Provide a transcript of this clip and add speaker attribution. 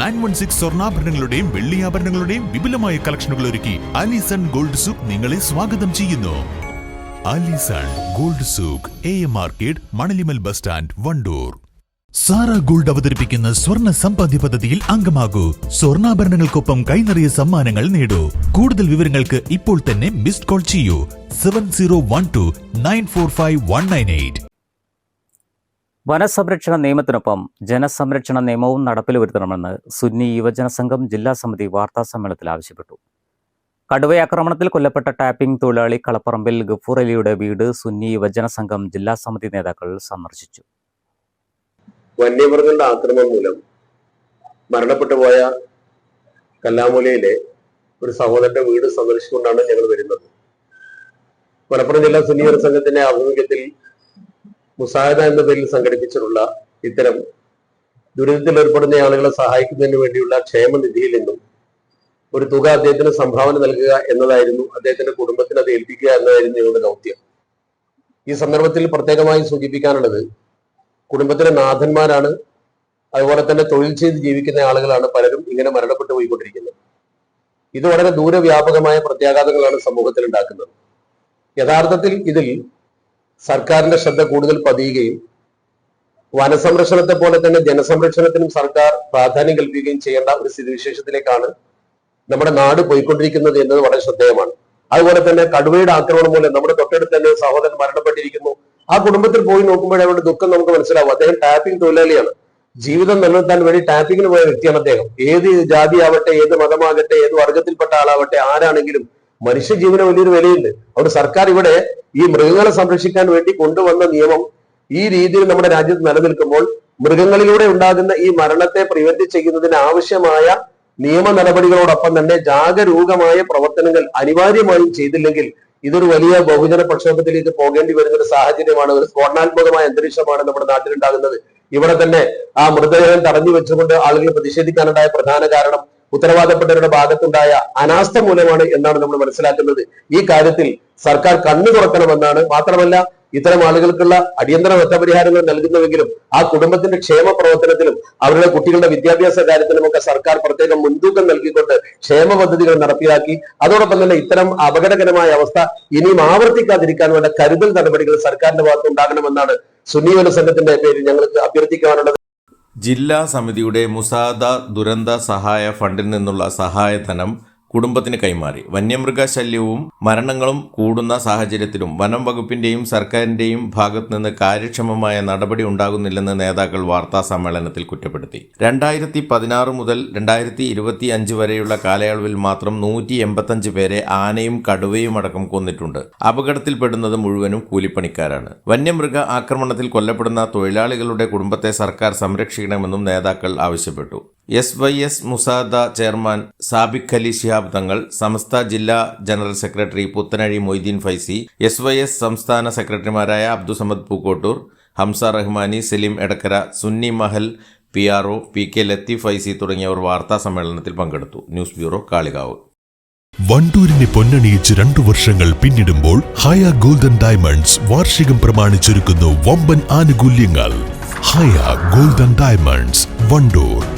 Speaker 1: Nine one six സ്വർണാഭരണങ്ങളുടെയും വെള്ളിയാഭരണങ്ങളുടെയും വിപുലമായ കളക്ഷനുകൾ ഒരുക്കി അലിസൺ ഗോൾഡ് സൂക്ക് നിങ്ങളെ സ്വാഗതം ചെയ്യുന്നു. Alison gold souk A M market Manalimal bus stand Wandoor. Sara gold അവതരിപ്പിക്കുന്ന സ്വർണ സമ്പാദ്യ പദ്ധതിയിൽ അംഗമാകൂ. സ്വർണാഭരണങ്ങൾക്കൊപ്പം കൈനറിയ സമ്മാനങ്ങൾ നേടൂ. കൂടുതൽ വിവരങ്ങൾക്ക് ഇപ്പോൾ തന്നെ മിസ്ഡ് കോൾ ചെയ്യൂ. Seven zero one two nine four five one nine eight.
Speaker 2: വനസംരക്ഷണ നിയമത്തിനൊപ്പം ജനസംരക്ഷണ നിയമവും നടപ്പിൽ വരുത്തണമെന്ന് സുന്നി യുവജന സംഘം ജില്ലാ സമിതി വാർത്താ സമ്മേളനത്തിൽ ആവശ്യപ്പെട്ടു. കടുവയാക്രമണത്തിൽ കൊല്ലപ്പെട്ട ടാപ്പിംഗ് തൊഴിലാളി കളപ്പറമ്പിൽ ഗഫൂർ അലിയുടെ വീട് സുന്നി യുവജന സംഘം ജില്ലാ സമിതി നേതാക്കൾ സന്ദർശിച്ചു.
Speaker 3: വന്യമൃഗങ്ങളുടെ ആക്രമണം മൂലം മരണപ്പെട്ടു പോയ കല്ലാമൂലയിലെ ഒരു സഹോദരന്റെ വീട് സന്ദർശിച്ചുകൊണ്ടാണ് ഞങ്ങൾ വരുന്നത്. മലപ്പുറം ജില്ലാ യുവജന സംഘത്തിന്റെ ആഭിമുഖ്യത്തിൽ മുസായദ എന്ന പേരിൽ സംഘടിപ്പിച്ചിട്ടുള്ള ഇത്തരം ദുരിതത്തിൽ ഏർപ്പെടുന്ന ആളുകളെ സഹായിക്കുന്നതിന് വേണ്ടിയുള്ള ക്ഷേമനിധിയിൽ നിന്നും ഒരു തുക അദ്ദേഹത്തിന് സംഭാവന നൽകുക എന്നതായിരുന്നു അദ്ദേഹത്തിന്റെ കുടുംബത്തിന് അത് ഏൽപ്പിക്കുക എന്നതായിരുന്നു ഞങ്ങളുടെ ദൗത്യം. ഈ സന്ദർഭത്തിൽ പ്രത്യേകമായി സൂചിപ്പിക്കാനുള്ളത് കുടുംബത്തിലെ നാഥന്മാരാണ് അതുപോലെ തന്നെ തൊഴിൽ ചെയ്ത് ജീവിക്കുന്ന ആളുകളാണ് പലരും ഇങ്ങനെ മരണപ്പെട്ടു പോയിക്കൊണ്ടിരിക്കുന്നത്. ഇത് വളരെ ദൂരവ്യാപകമായ പ്രത്യാഘാതങ്ങളാണ് സമൂഹത്തിൽ ഉണ്ടാക്കുന്നത്. യഥാർത്ഥത്തിൽ ഇതിൽ സർക്കാരിന്റെ ശ്രദ്ധ കൂടുതൽ പതിയുകയും വനസംരക്ഷണത്തെ പോലെ തന്നെ ജനസംരക്ഷണത്തിനും സർക്കാർ പ്രാധാന്യം കൽപ്പിക്കുകയും ചെയ്യേണ്ട ഒരു സ്ഥിതിവിശേഷത്തിലേക്കാണ് നമ്മുടെ നാട് പോയിക്കൊണ്ടിരിക്കുന്നത് എന്നത് വളരെ ശ്രദ്ധേയമാണ്. അതുപോലെ തന്നെ കടുവയുടെ ആക്രമണം മൂലം നമ്മുടെ തൊട്ടടുത്ത് തന്നെ സഹോദരൻ മരണപ്പെട്ടിരിക്കുന്നു. ആ കുടുംബത്തിൽ പോയി നോക്കുമ്പോഴേ അവരുടെ ദുഃഖം നമുക്ക് മനസ്സിലാവും അദ്ദേഹം ടാപ്പിംഗ് തൊഴിലാളിയാണ്. ജീവിതം നിലനിർത്താൻ വേണ്ടി ടാപ്പിങ്ങിന് പോയ വ്യക്തിയാണ് അദ്ദേഹം. ഏത് ജാതി ആവട്ടെ ഏത് മതമാകട്ടെ ഏത് വർഗത്തിൽപ്പെട്ട ആളാവട്ടെ ആരാണെങ്കിലും മനുഷ്യജീവന് വലിയൊരു വിലയുണ്ട്. അവിടെ സർക്കാർ ഇവിടെ ഈ മൃഗങ്ങളെ സംരക്ഷിക്കാൻ വേണ്ടി കൊണ്ടുവന്ന നിയമം ഈ രീതിയിൽ നമ്മുടെ രാജ്യത്ത് നിലനിൽക്കുമ്പോൾ മൃഗങ്ങളിലൂടെ ഉണ്ടാകുന്ന ഈ മരണത്തെ പ്രിവെന്റ് ചെയ്യുന്നതിന് ആവശ്യമായ നിയമ നടപടികളോടൊപ്പം തന്നെ ജാഗരൂകമായ പ്രവർത്തനങ്ങൾ അനിവാര്യമായും ചെയ്തില്ലെങ്കിൽ ഇതൊരു വലിയ ബഹുജന പ്രക്ഷോഭത്തിലേക്ക് പോകേണ്ടി വരുന്ന ഒരു സാഹചര്യമാണ് ഒരു സ്ഫോടനാത്മകമായ അന്തരീക്ഷമാണ് നമ്മുടെ നാട്ടിലുണ്ടാകുന്നത്. ഇവിടെ തന്നെ ആ മൃതദേഹം തടഞ്ഞു വെച്ചുകൊണ്ട് ആളുകൾ പ്രതിഷേധിക്കാനുണ്ടായ പ്രധാന കാരണം ഉത്തരവാദപ്പെട്ടവരുടെ ഭാഗത്തുണ്ടായ അനാസ്ഥ മൂലമാണ് എന്നാണ് നമ്മൾ മനസ്സിലാക്കുന്നത്. ഈ കാര്യത്തിൽ സർക്കാർ കണ്ണു തുറക്കണമെന്നാണ്. മാത്രമല്ല ഇത്തരം ആളുകൾക്കുള്ള അടിയന്തര നഷ്ടപരിഹാരങ്ങൾ നൽകുന്നുവെങ്കിലും ആ കുടുംബത്തിന്റെ ക്ഷേമ പ്രവർത്തനത്തിലും അവരുടെ കുട്ടികളുടെ വിദ്യാഭ്യാസ കാര്യത്തിലുമൊക്കെ സർക്കാർ പ്രത്യേകം മുൻതൂക്കം നൽകിക്കൊണ്ട് ക്ഷേമ പദ്ധതികൾ നടപ്പിലാക്കി. അതോടൊപ്പം തന്നെ ഇത്തരം അപകടകരമായ അവസ്ഥ ഇനിയും ആവർത്തിക്കാതിരിക്കാൻ വേണ്ട കരുതൽ നടപടികൾ സർക്കാരിന്റെ ഭാഗത്ത് ഉണ്ടാകണമെന്നാണ് സുന്നീവന സംഘത്തിന്റെ പേരിൽ ഞങ്ങൾക്ക് അഭ്യർത്ഥിക്കാനുള്ളത്.
Speaker 4: ജില്ലാ സമിതിയുടെ മുസാദ ദുരന്ത സഹായ ഫണ്ടിൽ നിന്നുള്ള സഹായധനം കുടുംബത്തിന് കൈമാറി. വന്യമൃഗശല്യവും മരണങ്ങളും കൂടുന്ന സാഹചര്യത്തിലും വനം വകുപ്പിന്റെയും സർക്കാരിന്റെയും ഭാഗത്തു നിന്ന് കാര്യക്ഷമമായ നടപടി ഉണ്ടാകുന്നില്ലെന്ന് നേതാക്കൾ വാർത്താ സമ്മേളനത്തിൽ കുറ്റപ്പെടുത്തി. രണ്ടായിരത്തി പതിനാറ് മുതൽ രണ്ടായിരത്തി ഇരുപത്തി അഞ്ച് വരെയുള്ള കാലയളവിൽ മാത്രം നൂറ്റി എൺപത്തഞ്ച് പേരെ ആനയും കടുവയും അടക്കം കൊന്നിട്ടുണ്ട്. അപകടത്തിൽപ്പെടുന്നത് മുഴുവനും കൂലിപ്പണിക്കാരാണ്. വന്യമൃഗ ആക്രമണത്തിൽ കൊല്ലപ്പെടുന്ന തൊഴിലാളികളുടെ കുടുംബത്തെ സർക്കാർ സംരക്ഷിക്കണമെന്നും നേതാക്കൾ ആവശ്യപ്പെട്ടു. എസ് വൈ എസ് മുസാദ ചെയർമാൻ സാബിഖ് അലി ശിഹാബ് തങ്ങൾ സമസ്ത ജില്ലാ general secretary Puthanazhi Moideen Faizy S Y S സംസ്ഥാന സെക്രട്ടറിമാരായ Abdussamad Pookkottur Hamza Rahmani Saleem Edakkara Sunni Mahal P R O P K Latheef Faizy തുടങ്ങിയവർ വാർത്താ സമ്മേളനത്തിൽ പങ്കെടുത്തു. News bureau Kalikavu.
Speaker 1: വണ്ടൂരിനെ പൊന്നണിയിച്ച് രണ്ടു വർഷങ്ങൾ പിന്നിടുമ്പോൾ ഹയ ഗോൾഡൻ ഡയമണ്ട്സ് വാർഷികം പ്രമാണിച്ചൊരുക്കുന്നു വമ്പൻ ആനുകൂല്യങ്ങൾ. Haya golden diamonds Wandoor.